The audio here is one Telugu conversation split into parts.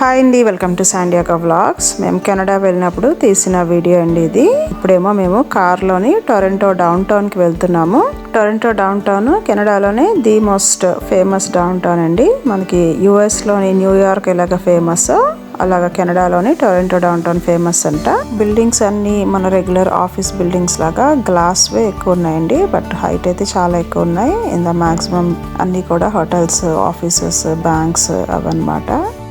హాయ్ అండి వెల్కమ్ టు శాండియాకా వ్లాగ్స్ మేము కెనడా వెళ్ళినప్పుడు తీసిన వీడియో అండి ఇది. ఇప్పుడేమో మేము కార్లోని టొరంటో డౌన్ టౌన్కి వెళ్తున్నాము. టొరంటో డౌన్ టౌన్ కెనడాలోనే the most famous downtown అండి. మనకి యుఎస్లోని న్యూయార్క్ ఎలాగ ఫేమస్ అలాగా కెనడాలోని టొరంటో డౌన్ టౌన్ ఫేమస్ అంట. బిల్డింగ్స్ అన్ని మన రెగ్యులర్ ఆఫీస్ బిల్డింగ్స్ లాగా గ్లాస్ వే ఎక్కువ ఉన్నాయండి. బట్ హైట్ అయితే చాలా ఎక్కువ ఉన్నాయి. ఇంత మాక్సిమం అన్ని కూడా హోటల్స్ ఆఫీసెస్ బ్యాంక్స్ అవన్నమాట.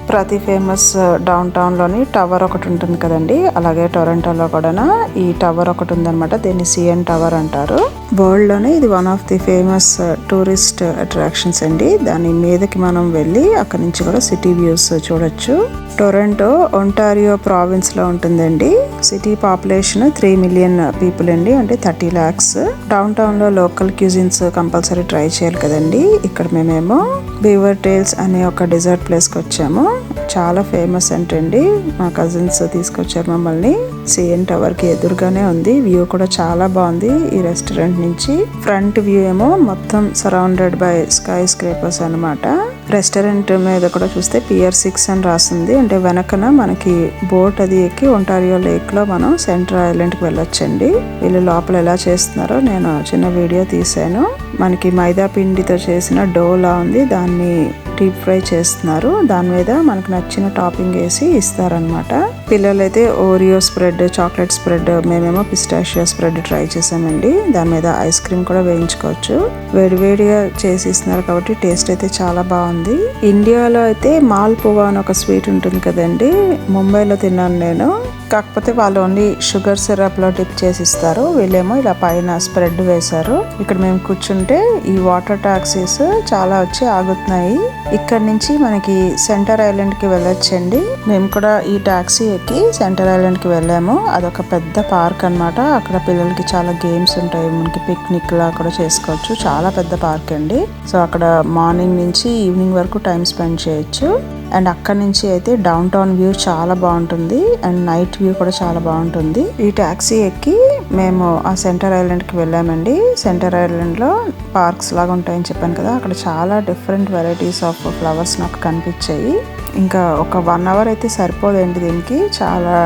ప్రతి ఫేమస్ డౌన్ టౌన్లోని టవర్ ఒకటి ఉంటుంది కదండి. అలాగే టొరంటోలో కూడా ఈ టవర్ ఒకటి ఉందన్నమాట. దీన్ని సిఎన్ టవర్ అంటారు. వరల్డ్లోనే ఇది one of the famous tourist attractions అండి. దాని మీదకి మనం వెళ్ళి అక్కడ నుంచి కూడా సిటీ వ్యూస్ చూడొచ్చు. టొరంటో ఒంటారియో ప్రావిన్స్లో ఉంటుందండి. City population three million people అండి అంటే థర్టీ ల్యాక్స్ డౌన్ టౌన్ టౌన్లో లోకల్ క్యూజిన్స్ కంపల్సరీ ట్రై చేయాలి కదండి. ఇక్కడ మేమేమో బీవర్ టేల్స్ అనే ఒక డెజర్ట్ ప్లేస్కి వచ్చాము. చాలా ఫేమస్ అంటండి. మా కజిన్స్ తీసుకొచ్చారు మమ్మల్ని. సిఎన్ టవర్కి ఎదురుగానే ఉంది. వ్యూ కూడా చాలా బాగుంది ఈ రెస్టారెంట్ నుంచి. ఫ్రంట్ వ్యూ ఏమో మొత్తం సరౌండెడ్ బై స్కై స్క్రేపర్స్ అనమాట రెస్టారెంట్ మీద కూడా చూస్తే పిఆర్ సిక్స్ అని రాసింది. అంటే వెనకన మనకి బోట్ అది ఎక్కి ఒంటారియో లేక్లో మనం సెంటర్ ఐలాండ్కి వెళ్ళొచ్చండి. వీళ్ళు లోపల ఎలా చేస్తున్నారో నేను చిన్న వీడియో తీసాను మనకి మైదా పిండితో చేసిన డోలా ఉంది. దాన్ని డీప్ ఫ్రై చేస్తున్నారు. దాని మీద మనకు నచ్చిన టాపింగ్ వేసి ఇస్తారనమాట పిల్లలైతే ఓరియో స్ప్రెడ్ చాక్లెట్ స్ప్రెడ్ మేమేమో పిస్టాషియో స్ప్రెడ్ ట్రై చేసామండి. దాని మీద ఐస్ క్రీమ్ కూడా వేయించుకోవచ్చు. వేడివేడిగా చేసి ఇస్తున్నారు కాబట్టి టేస్ట్ అయితే చాలా బాగుంది. ఇండియాలో అయితే మాల్పువా అని ఒక స్వీట్ ఉంటుంది కదండి. ముంబైలో తిన్నాను నేను. కాకపోతే వాళ్ళు ఓన్లీ షుగర్ సిరప్లో డిప్ చేసి ఇస్తారు. వీళ్ళేమో ఇలా పైన స్ప్రెడ్ వేశారు. ఇక్కడ మేము కూర్చుంటే ఈ వాటర్ టాక్సీస్ చాలా వచ్చి ఆగుతున్నాయి. ఇక్కడ నుంచి మనకి సెంటర్ ఐలాండ్కి వెళ్ళొచ్చండి. మేము కూడా ఈ టాక్సీ ఎక్కి సెంటర్ ఐలాండ్కి వెళ్ళాము. అదొక పెద్ద పార్క్ అనమాట అక్కడ పిల్లలకి చాలా గేమ్స్ ఉంటాయి. మనకి పిక్నిక్ లా కూడా చేసుకోవచ్చు. చాలా పెద్ద పార్క్ అండి. సో అక్కడ మార్నింగ్ నుంచి ఈవినింగ్ వరకు టైం స్పెండ్ చేయొచ్చు. అండ్ అక్కడ నుంచి అయితే డౌన్ టౌన్ వ్యూ చాలా బాగుంటుంది అండ్ నైట్ వ్యూ కూడా చాలా బాగుంటుంది. ఈ టాక్సీ ఎక్కి మేము ఆ సెంటర్ ఐలాండ్కి వెళ్ళామండి. సెంటర్ ఐలాండ్లో పార్క్స్ లాగా ఉంటాయని చెప్పాను కదా అక్కడ చాలా డిఫరెంట్ వెరైటీస్ ఆఫ్ ఫ్లవర్స్ నాకు కనిపించాయి. ఇంకా ఒక వన్ అవర్ అయితే సరిపోదండి దీనికి. చాలా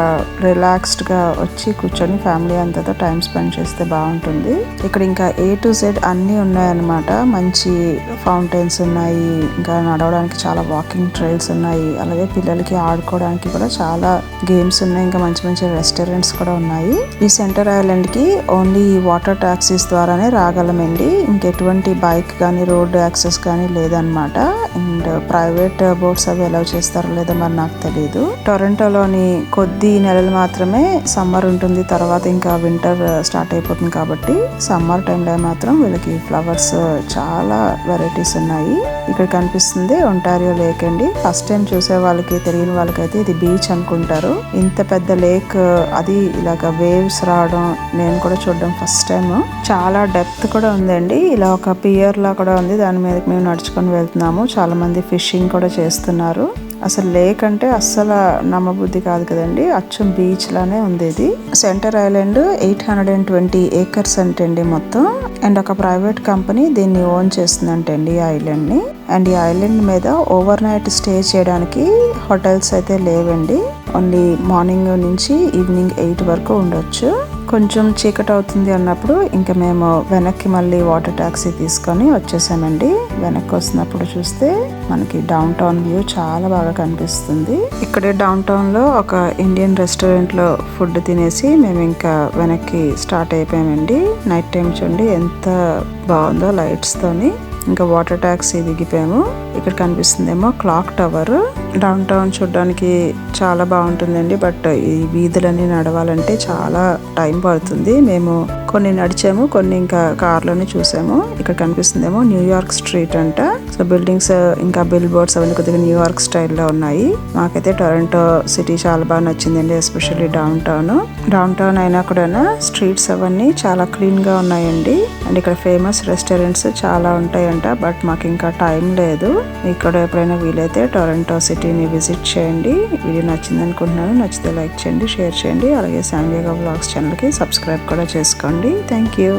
రిలాక్స్డ్గా వచ్చి కూర్చొని ఫ్యామిలీ అంతతో టైం స్పెండ్ చేస్తే బాగుంటుంది. ఇక్కడ ఇంకా ఏ టు జెడ్ అన్నీ ఉన్నాయన్నమాట. మంచి ఫౌంటైన్స్ ఉన్నాయి. ఇంకా నడవడానికి చాలా వాకింగ్ ట్రైల్స్ ఉన్నాయి అలాగే పిల్లలకి ఆడుకోవడానికి కూడా చాలా గేమ్స్ ఉన్నాయి. ఇంకా మంచి మంచి రెస్టారెంట్స్ కూడా ఉన్నాయి. ఈ సెంటర్ ఐలాండ్కి ఓన్లీ వాటర్ టాక్సీస్ ద్వారానే రాగలమండి. ఇంకెటువంటి బైక్ కానీ రోడ్ యాక్సెస్ కానీ లేదనమాట అండ్ ప్రైవేట్ బోట్స్ అవి అలౌ చేస్తారో లేదో మరి నాకు తెలియదు టొరంటోలోని కొద్ది నెలలు మాత్రమే సమ్మర్ ఉంటుంది. తర్వాత ఇంకా వింటర్ స్టార్ట్ అయిపోతుంది కాబట్టి సమ్మర్ టైంలో మాత్రం వీళ్ళకి ఫ్లవర్స్ చాలా వెరైటీస్ ఉన్నాయి. ఇక్కడ కనిపిస్తుంది ఒంటారియో లేక్ అండి. ఫస్ట్ ఫస్ట్ టైం చూసే వాళ్ళకి తెలియని వాళ్ళకైతే ఇది బీచ్ అనుకుంటారు. ఇంత పెద్ద లేక్ అది ఇలాగ వేవ్స్ రావడం నేను కూడా చూడడం ఫస్ట్ టైం చాలా డెప్త్ కూడా ఉందండి. ఇలా ఒక పియర్ లా కూడా ఉంది. దాని మీద మేము నడుచుకొని వెళ్తున్నాము. చాలా మంది ఫిషింగ్ కూడా చేస్తున్నారు. అసలు లేక్ అంటే అస్సలు నమ్మబుద్ధి కాదు కదండి. అచ్చం బీచ్లానే ఉంది ఇది centre island eight hundred and twenty acres అంటండి మొత్తం. అండ్ ఒక ప్రైవేట్ కంపెనీ దీన్ని ఓన్ చేస్తుందంటండి ఈ ఐలాండ్ని అండ్ ఈ ఐలాండ్ మీద ఓవర్ నైట్ స్టే చేయడానికి హోటల్స్ అయితే లేవండి. ఓన్లీ మార్నింగ్ నుంచి ఈవినింగ్ ఎయిట్ వరకు ఉండొచ్చు. కొంచెం చీకటి అవుతుంది అన్నప్పుడు ఇంకా మేము వెనక్కి మళ్ళీ వాటర్ ట్యాక్సీ తీసుకొని వచ్చేసామండి. వెనక్కి వస్తున్నప్పుడు చూస్తే మనకి డౌన్ టౌన్ వ్యూ చాలా బాగా కనిపిస్తుంది. ఇక్కడే డౌన్ టౌన్లో ఒక ఇండియన్ రెస్టారెంట్లో ఫుడ్ తినేసి మేము ఇంకా వెనక్కి స్టార్ట్ అయిపోయామండి. నైట్ టైం చూడండి ఎంత బాగుందో లైట్స్తోని ఇంకా వాటర్ ట్యాక్సీ దిగిపోయాము. ఇక్కడ కనిపిస్తుందేమో క్లాక్ టవర్. డౌన్ టౌన్ చూడడానికి చాలా బాగుంటుందండి బట్ ఈ వీధులన్నీ నడవాలంటే చాలా టైం పడుతుంది. మేము కొన్ని నడిచాము కొన్ని ఇంకా కార్లోనే చూసాము. ఇక్కడ కనిపిస్తుందేమో న్యూయార్క్ స్ట్రీట్ అంట. సో బిల్డింగ్స్ ఇంకా బిల్ బోర్డ్స్ అవన్నీ కొద్దిగా న్యూయార్క్ స్టైల్లో ఉన్నాయి. మాకైతే టొరంటో సిటీ చాలా బాగా నచ్చిందండి especially downtown downtown అయినా కూడా స్ట్రీట్స్ అవన్నీ చాలా క్లీన్గా ఉన్నాయండి. అండ్ ఇక్కడ ఫేమస్ రెస్టారెంట్స్ చాలా ఉంటాయంట బట్ మాకు ఇంకా టైం లేదు. ఇక్కడ ఎప్పుడైనా వీలైతే టొరంటో సిటీని విజిట్ చేయండి. వీడియో నచ్చింది అనుకుంటున్నాను నచ్చితే లైక్ చేయండి షేర్ చేయండి. అలాగే శాండియాగా బ్లాగ్స్ ఛానల్కి సబ్స్క్రైబ్ కూడా చేసుకోండి. Thank you